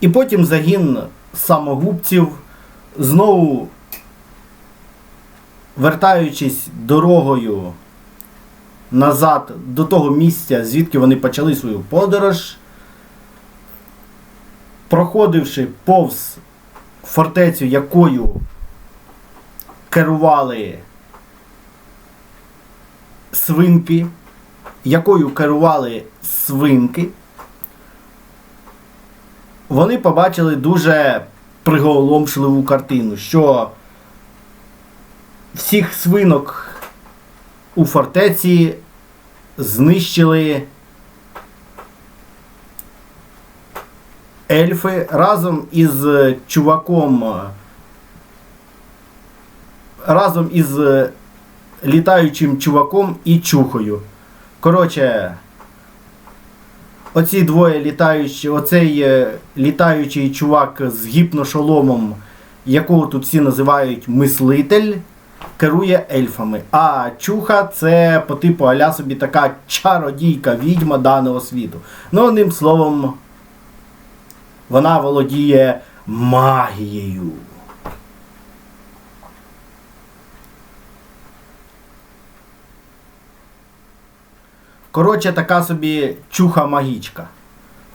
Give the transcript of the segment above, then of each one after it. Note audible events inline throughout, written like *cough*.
І потім загін самогубців знову вертаючись дорогою назад до того місця, звідки вони почали свою подорож, проходивши повз фортецю, якою керували свинки, якою керували свинки, вони побачили дуже приголомшливу картину, що всіх свинок у фортеці знищили ельфи разом із чуваком, разом із літаючим чуваком і чухою. Коротше, оці двоє літаючі, оцей е, літаючий чувак з гіпношоломом, якого тут всі називають мислитель, керує ельфами. А чуха це по типу аля собі така чародійка, відьма даного світу. Ну, одним словом, вона володіє магією. Коротше, така собі чуха магічка.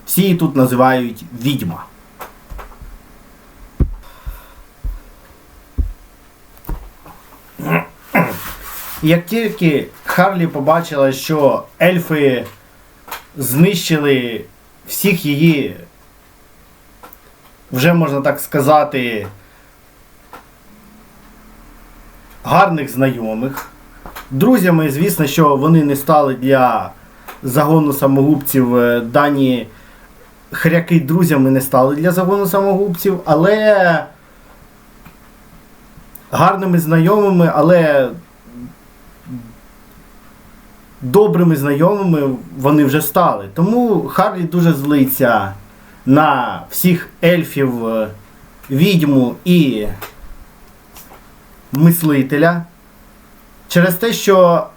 Всі її тут називають відьма. Як тільки Харлі побачила, що ельфи знищили всіх її, вже можна так сказати, гарних знайомих, друзями, звісно, що вони не стали для загону самогубців е, дані хряки друзями не стали для загону самогубців, але гарними знайомими, але добрими знайомими вони вже стали. Тому Харлі дуже злиться на всіх ельфів, е, відьму і мислителя через те, що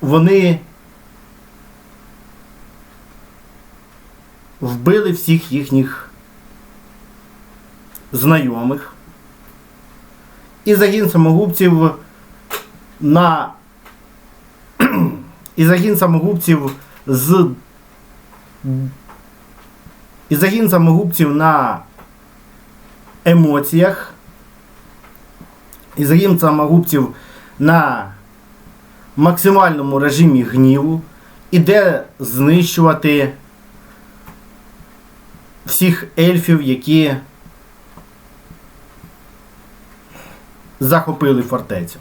вони вбили всіх їхніх знайомих. І загін самогубців на і загін самогубців з і загін самогубців на емоціях. І загін самогубців на максимальному режимі гніву іде знищувати всіх ельфів, які захопили фортецю.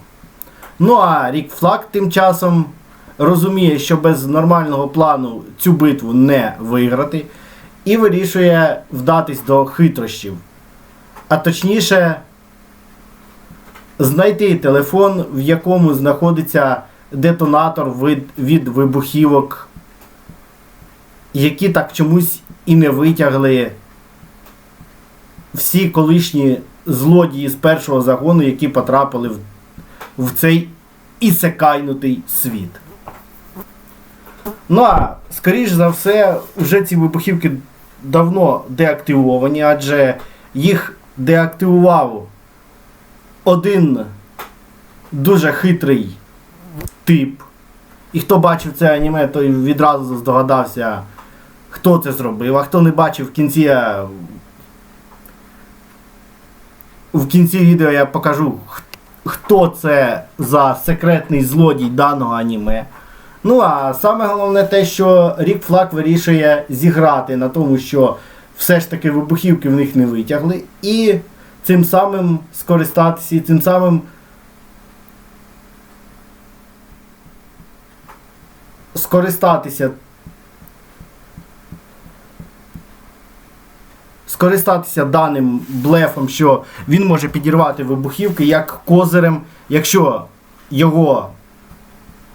Ну а Рік Флаг тим часом розуміє, що без нормального плану цю битву не виграти, і вирішує вдатись до хитрощів. А точніше, знайти телефон, в якому знаходиться детонатор від, від вибухівок, які так чомусь і не витягли всі колишні злодії з першого загону, які потрапили в, в цей ісекайнутий світ. Ну а, скоріш за все, вже ці вибухівки давно деактивовані, адже їх деактивував один дуже хитрий тип. І хто бачив це аніме, той відразу здогадався, хто це зробив, а хто не бачив в кінці. В кінці відео я покажу, хто це за секретний злодій даного аніме. Ну а саме головне те, що Рік Флаг вирішує зіграти на тому, що все ж таки вибухівки в них не витягли, і цим самим скористатися, і цим самим скористатися. Скористатися даним блефом, що він може підірвати вибухівки як козирем, якщо його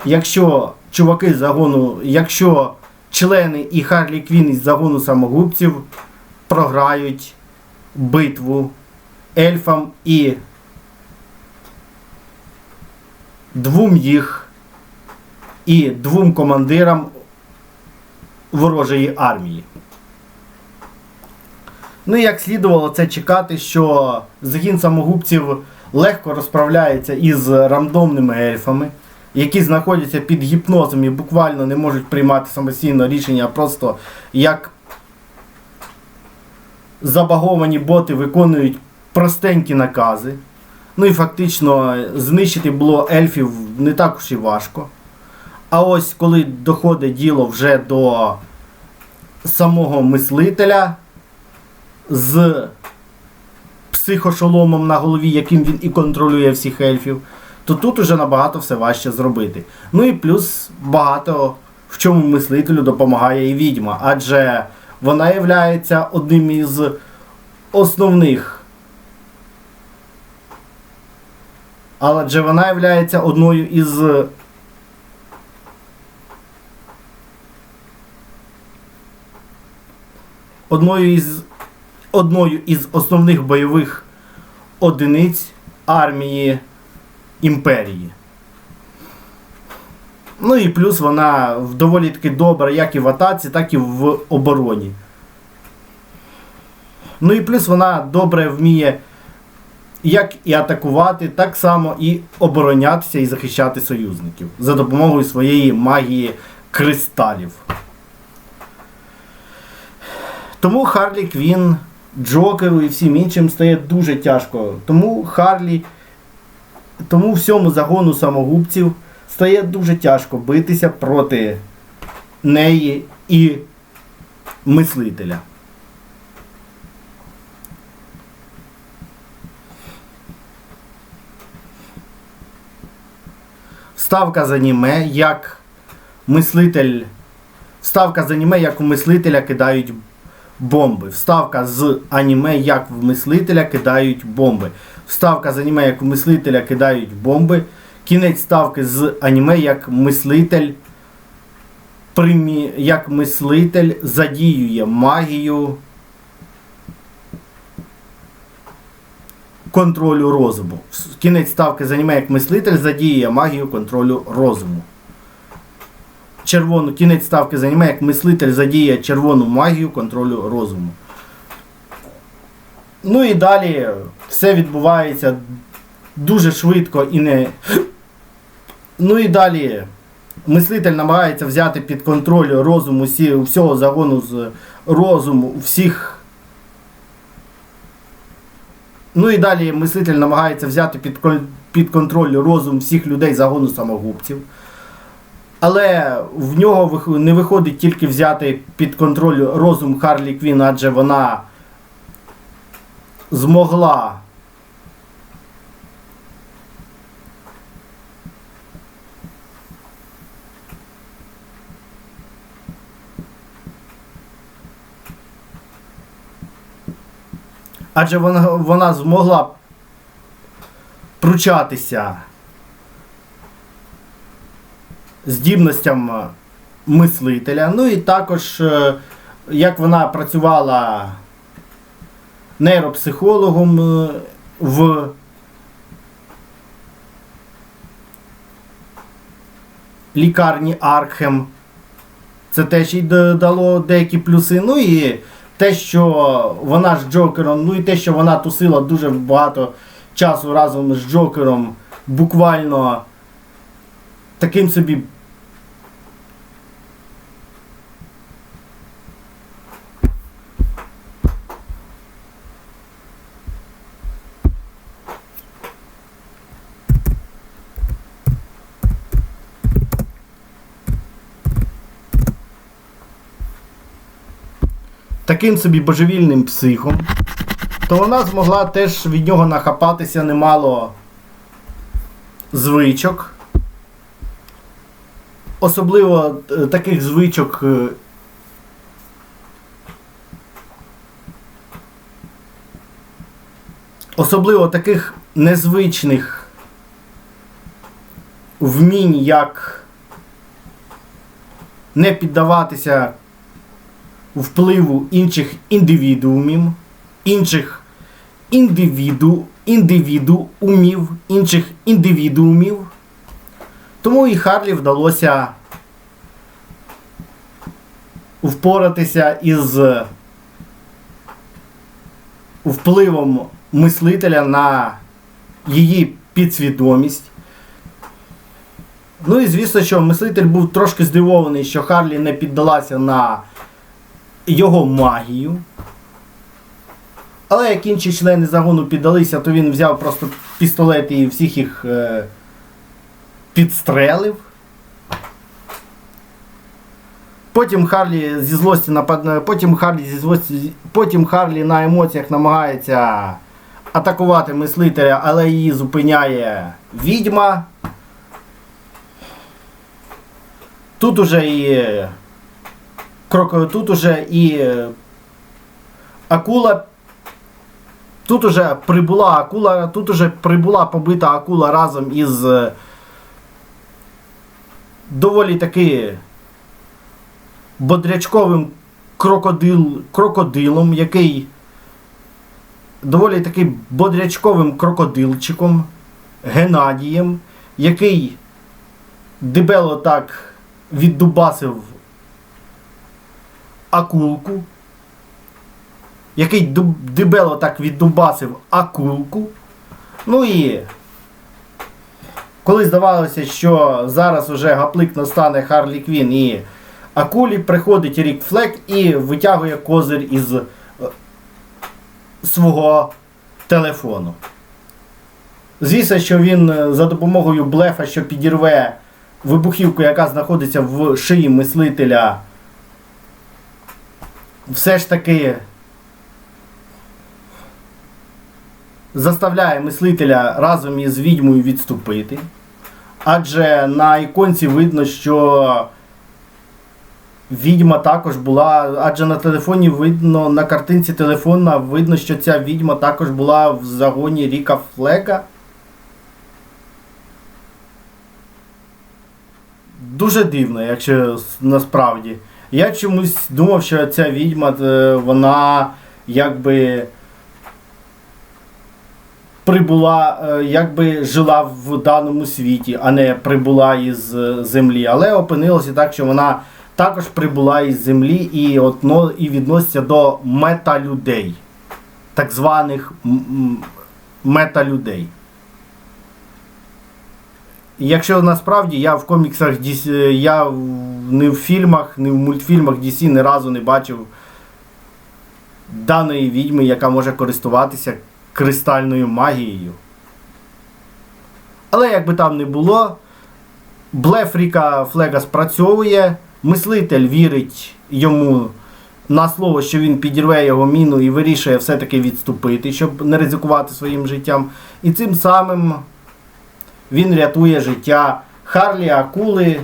якщо чуваки з загону, якщо члени і Харлі Квін із загону самогубців програють битву ельфам і двом їх і двом командирам ворожої армії. Ну і як слідувало це чекати, що загін самогубців легко розправляється із рандомними ельфами, які знаходяться під гіпнозом і буквально не можуть приймати самостійно рішення, просто як забаговані боти виконують простенькі накази. Ну і фактично знищити було ельфів не так уж і важко. А ось коли доходить діло вже до самого мислителя з психошоломом на голові, яким він і контролює всіх ельфів, то тут уже набагато все важче зробити. Ну і плюс багато в чому мислителю допомагає і відьма, адже вона є одним із основних. Адже вона є одною із одною із одною із основних бойових одиниць армії імперії. Ну і плюс вона доволі таки добра як і в атаці, так і в обороні. Ну і плюс вона добре вміє як і атакувати, так само і оборонятися і захищати союзників за допомогою своєї магії кристалів. Тому Харлі Квін, Джокеру і всім іншим стає дуже тяжко. Тому Харлі, тому всьому загону самогубців стає дуже тяжко битися проти неї і мислителя. Вставка з аніме, як мислитель. Вставка з аніме, як у мислителя кидають бомби. Вставка з аніме, як в мислителя кидають бомби. Вставка з аніме, як у мислителя кидають бомби. Кінець ставки з аніме, як мислитель примі... як мислитель задіює магію контролю розуму. Кінець ставки з аніме, як мислитель задіює магію контролю розуму червону, кінець ставки займає, як мислитель задіє червону магію контролю розуму. Ну і далі все відбувається дуже швидко і не. *clears throat* Ну і далі мислитель намагається взяти під контроль розум усі, всього загону з розуму, всіх. Ну і далі мислитель намагається взяти під під контроль розум всіх людей загону самогубців. Але в нього не виходить тільки взяти під контроль розум Харлі Квін, адже вона змогла. Адже вона вона змогла пручатися здібностям е, мислителя. Ну і також, е, як вона працювала нейропсихологом е, в лікарні Аркхем. Це теж їй дало деякі плюси. Ну і те, що вона з Джокером, ну і те, що вона тусила дуже багато часу разом з Джокером, буквально таким собі. Таким собі божевільним психом, то вона змогла теж від нього нахапатися немало звичок. Особливо е, таких звичок. Е, особливо таких незвичних вмінь, як не піддаватися впливу інших індивідуумів, інших індивіду, індивідуумів, інших індивідуумів. Тому і Харлі вдалося впоратися із впливом мислителя на її підсвідомість. Ну і звісно, що мислитель був трошки здивований, що Харлі не піддалася на його магію. Але як інші члени загону піддалися, то він взяв просто пістолет і всіх їх е, підстрелив. Потім Харлі зі злості напад... Потім Харлі зі злості. Потім Харлі на емоціях намагається атакувати мислителя, але її зупиняє відьма. Тут уже і крок... тут уже і акула. Тут уже прибула акула, тут уже прибула побита акула разом із е, доволі таки бодрячковим крокодил, крокодилом, який доволі таки бодрячковим крокодилчиком Геннадієм, який дебело так віддубасив акулку, який дебело так віддубасив акулку. Ну і коли здавалося, що зараз уже гаплик настане Харлі Квін і акулі, приходить Рік Флек і витягує козир із е, свого телефону. Звісно, що він е, за допомогою блефа, що підірве вибухівку, яка знаходиться в шиї мислителя, все ж таки заставляє мислителя разом із відьмою відступити. Адже на іконці видно, що відьма також була. Адже на телефоні видно, на картинці телефона видно, що ця відьма також була в загоні Ріка Флека. Дуже дивно, якщо насправді. Я чомусь думав, що ця відьма, е, вона якби прибула, е, якби жила в даному світі, а не прибула із е, землі. Але опинилося так, що вона також прибула із землі і, отно, і відноситься до металюдей, так званих металюдей. Якщо насправді я в коміксах DC, я не в фільмах, не в мультфільмах DC ні разу не бачив даної відьми, яка може користуватися кристальною магією. Але як би там не було, блеф Ріка Флега спрацьовує, мислитель вірить йому на слово, що він підірве його міну і вирішує все-таки відступити, щоб не ризикувати своїм життям. І цим самим він рятує життя Харлі, Акули,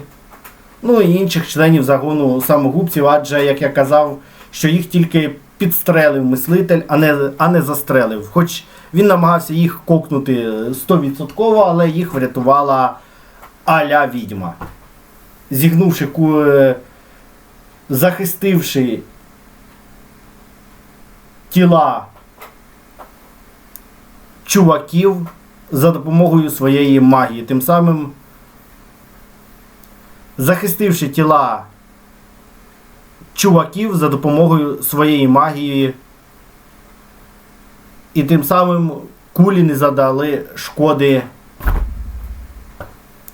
ну і інших членів загону самогубців, адже, як я казав, що їх тільки підстрелив мислитель, а не, а не застрелив. Хоч він намагався їх кокнути 100%, але їх врятувала аля відьма. Зігнувши, е, захистивши тіла чуваків за допомогою своєї магії. Тим самим захистивши тіла чуваків за допомогою своєї магії. І тим самим кулі не задали шкоди.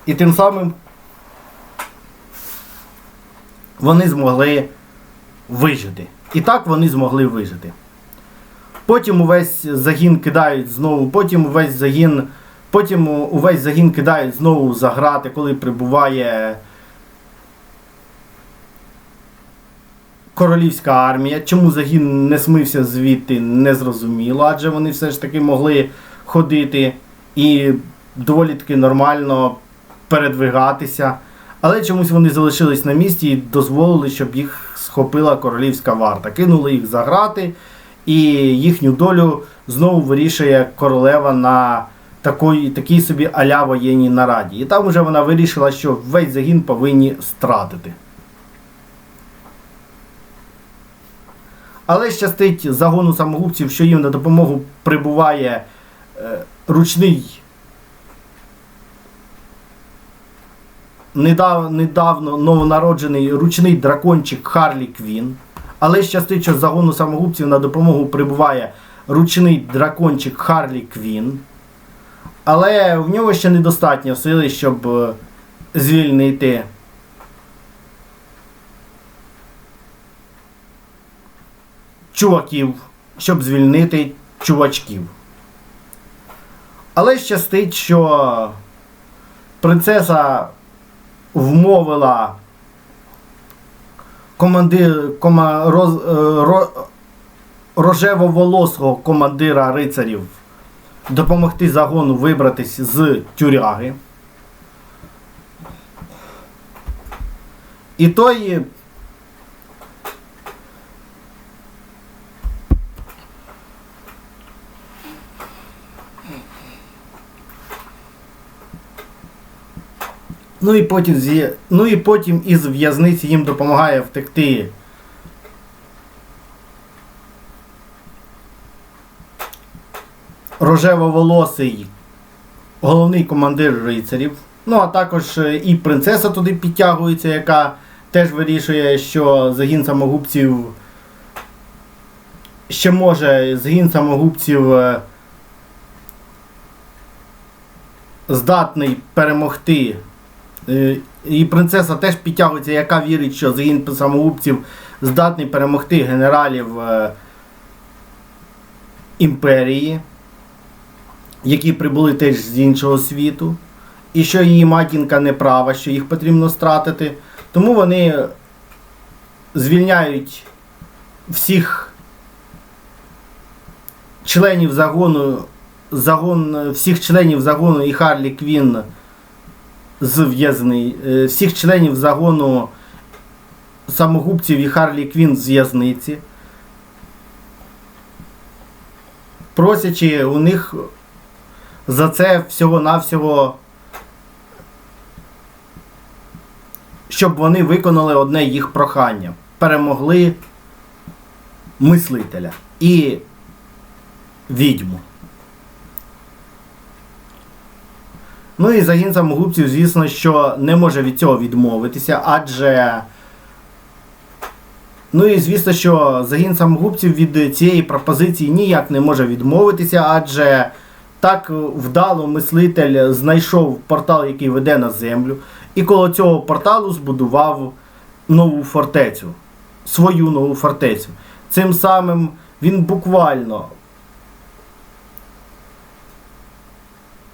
І тим самим вони змогли вижити. І так вони змогли вижити. Потім увесь загін кидають знову, потім увесь загін, потім увесь загін кидають знову за грати, коли прибуває королівська армія. Чому загін не смився звідти, не зрозуміло, адже вони все ж таки могли ходити і доволі таки нормально передвигатися. Але чомусь вони залишились на місці і дозволили, щоб їх схопила королівська варта. Кинули їх за грати, і їхню долю знову вирішує королева на такій, такій собі аля воєнній нараді. І там вже вона вирішила, що весь загін повинні стратити. Але щастить загону самогубців, що їм на допомогу прибуває е, ручний недав, недавно новонароджений ручний дракончик Харлі Квін. Але щастить, що з загону самогубців на допомогу прибуває ручний дракончик Харлі Квін. Але в нього ще недостатньо сили, щоб е, звільнити чуваків, щоб звільнити чувачків. Але щастить, що принцеса вмовила командир, кома, роз, е, ро, рожево-волосого командира рицарів допомогти загону вибратись з тюряги. І той Ну і потім зі... ну і потім із в'язниці їм допомагає втекти. Рожево-волосий головний командир рицарів. Ну, а також е, і принцеса туди підтягується, яка теж вирішує, що загін самогубців ще може загін самогубців е, здатний перемогти. Е, І принцеса теж підтягується, яка вірить, що загін самогубців здатний перемогти генералів е, імперії, які прибули теж з іншого світу. І що її матінка не права, що їх потрібно стратити. Тому вони звільняють всіх членів загону, загон, всіх членів загону і Харлі Квін з е, всіх членів загону самогубців і Харлі Квін з в'язниці, просячи у них за це всього-навсього, щоб вони виконали одне їх прохання. Перемогли мислителя і відьму. Ну і загін самогубців, звісно, що не може від цього відмовитися, адже. Ну і звісно, що загін самогубців від цієї пропозиції ніяк не може відмовитися, адже так вдало мислитель знайшов портал, який веде на землю, і коло цього порталу збудував нову фортецю, свою нову фортецю. Цим самим він буквально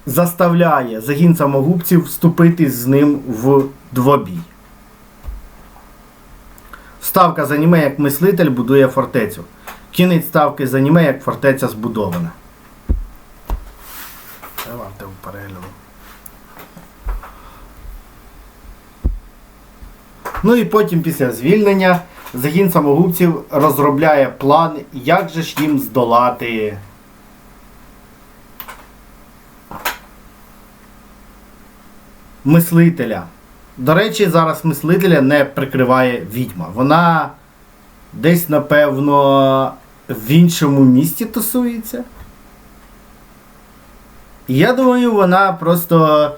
заставляє загін самогубців вступити з ним в двобій. Ставка з аніме як мислитель будує фортецю. Кінець ставки з аніме як фортеця збудована. Давайте в перегляду. Ну і потім після звільнення загін самогубців розробляє план, як же ж їм здолати. Мислителя. До речі, зараз мислителя не прикриває відьма. Вона десь, напевно, в іншому місті тусується. І Я думаю, вона просто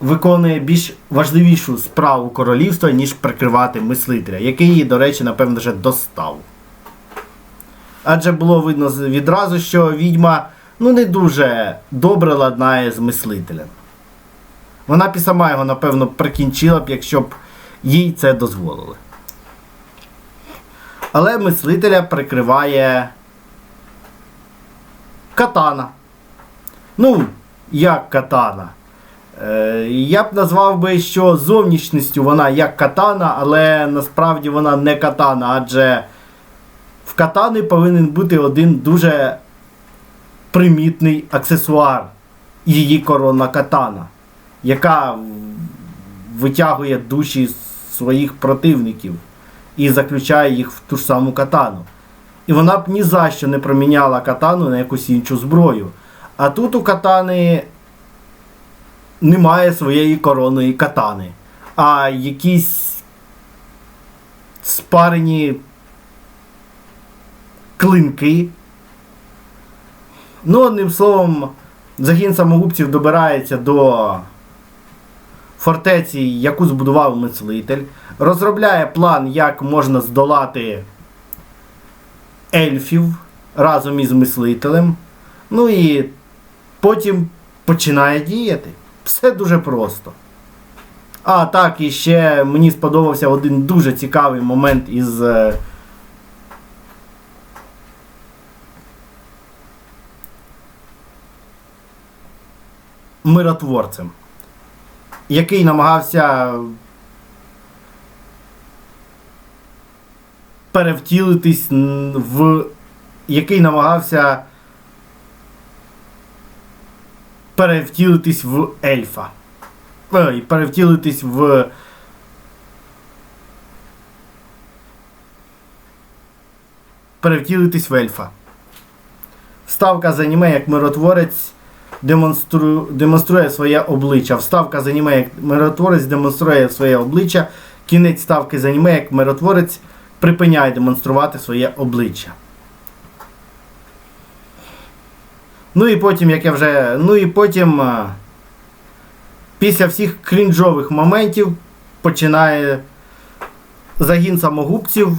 виконує більш важливішу справу королівства, ніж прикривати мислителя, який її, до речі, напевно, вже достав. Адже було видно відразу, що відьма ну, не дуже добре ладнає з мислителем. Вона б і сама його, напевно, прикінчила б, якщо б їй це дозволили. Але мислителя прикриває катана. Ну, як катана. Е, я б назвав би, що зовнішністю вона як катана, але насправді вона не катана, адже в катани повинен бути один дуже примітний аксесуар її корона катана, яка витягує душі своїх противників і заключає їх в ту ж саму катану. І вона б ні за що не проміняла катану на якусь іншу зброю. А тут у катани немає своєї коронної катани, а якісь спарені клинки. Ну, одним словом, загін самогубців добирається до фортеці, яку збудував мислитель, розробляє план, як можна здолати ельфів, разом із мислителем. Ну і потім починає діяти. Все дуже просто. А так, і ще мені сподобався один дуже цікавий момент із. е, Миротворцем, який намагався перевтілитись в. який намагався перевтілитись в ельфа. Ой, перевтілитись в. Перевтілитись в ельфа. Вставка з аніме як миротворець демонстру... демонструє своє обличчя. Вставка з аніме як миротворець демонструє своє обличчя. Кінець ставки з аніме як миротворець припиняє демонструвати своє обличчя. Ну і потім, як я вже. Ну і потім. Після всіх крінжових моментів починає загін самогубців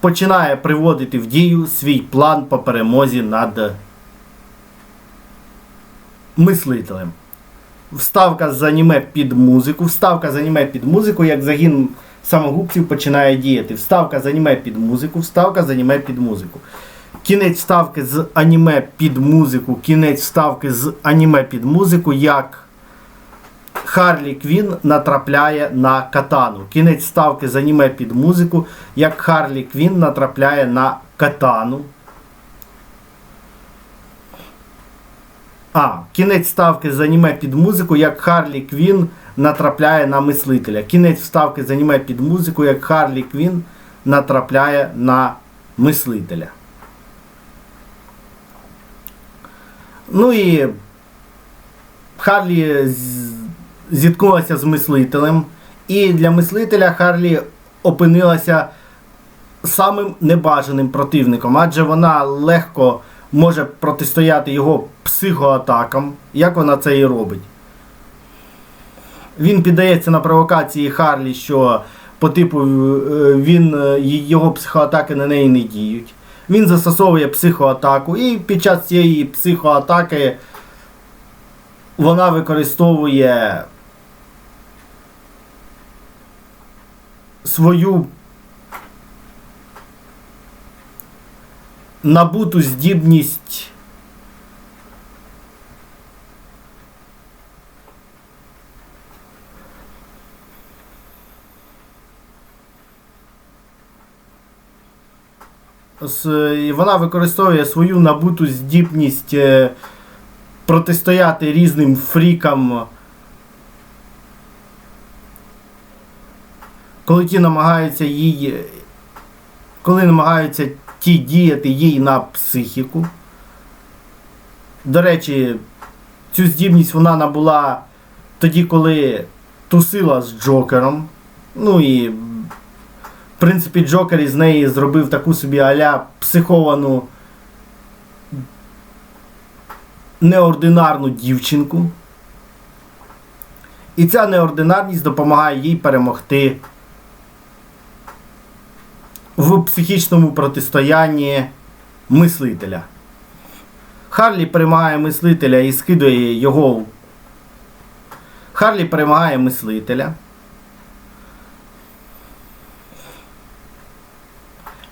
починає приводити в дію свій план по перемозі над мислителем. Вставка з аніме під музику. Вставка з аніме під музику, як загін самогубців починає діяти. Вставка з аніме під музику, вставка з аніме під музику. Кінець вставки з аніме під музику, кінець вставки з аніме під музику, як Харлі Квін натрапляє на катану. Кінець вставки з аніме під музику, як Харлі Квін натрапляє на катану. А, кінець вставки з аніме під музику, як Харлі Квін натрапляє на мислителя. Кінець вставки з аніме під музику, як Харлі Квін натрапляє на мислителя. Ну і Харлі зіткнулася з мислителем. І для мислителя Харлі опинилася самим небажаним противником, адже вона легко може протистояти його психоатакам, як вона це і робить. Він піддається на провокації Харлі, що по типу е, він, е, його психоатаки на неї не діють. Він застосовує психоатаку, і під час цієї психоатаки вона використовує свою набуту здібність. Вона використовує свою набуту здібність е, протистояти різним фрікам, коли ті намагаються їй, коли намагаються ті діяти їй на психіку. До речі, цю здібність вона набула тоді, коли тусила з Джокером. Ну і в принципі, Джокер із неї зробив таку собі аля психовану неординарну дівчинку. І ця неординарність допомагає їй перемогти в психічному протистоянні мислителя. Харлі перемагає мислителя і скидує його. Харлі перемагає мислителя.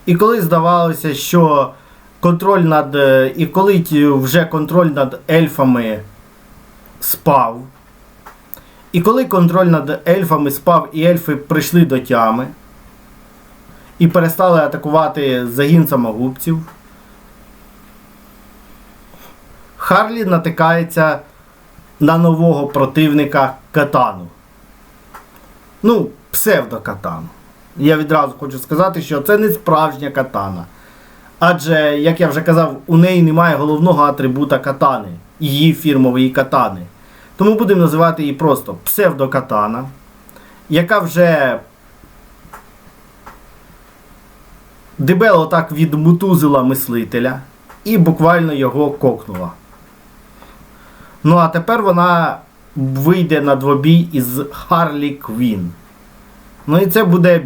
І коли здавалося, що контроль над. е, І коли вже контроль над ельфами спав. І коли контроль над ельфами спав, і ельфи прийшли до тями і перестали атакувати загін самогубців, Харлі натикається на нового противника катану. Ну, псевдокатану. Я відразу хочу сказати, що це не справжня катана. Адже, як я вже казав, у неї немає головного атрибута катани, її фірмової катани. Тому будемо називати її просто псевдокатана, яка вже дебело так відмутузила мислителя і буквально його кокнула. Ну а тепер вона вийде на двобій із Харлі Квін. Ну і це буде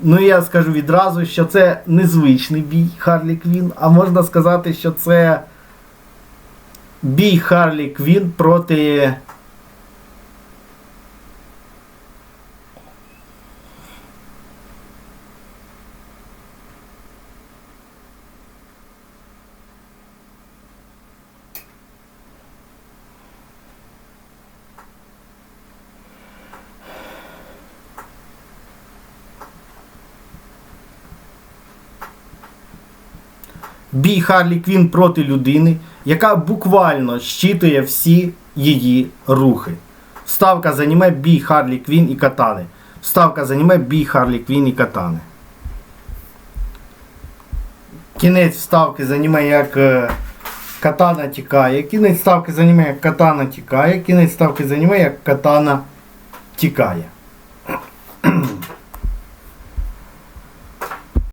Ну я скажу відразу, що це незвичний бій Харлі Квін, а можна сказати, що це бій Харлі Квін проти. Бій Харлі Квін проти людини, яка буквально щитує всі її рухи. Вставка з аніме бій Харлі Квін і Катани. Вставка з аніме бій Харлі Квін і Катани. Кінець вставки з аніме як е, Катана тікає. Кінець вставки з аніме як Катана тікає. Кінець вставки з аніме як Катана тікає.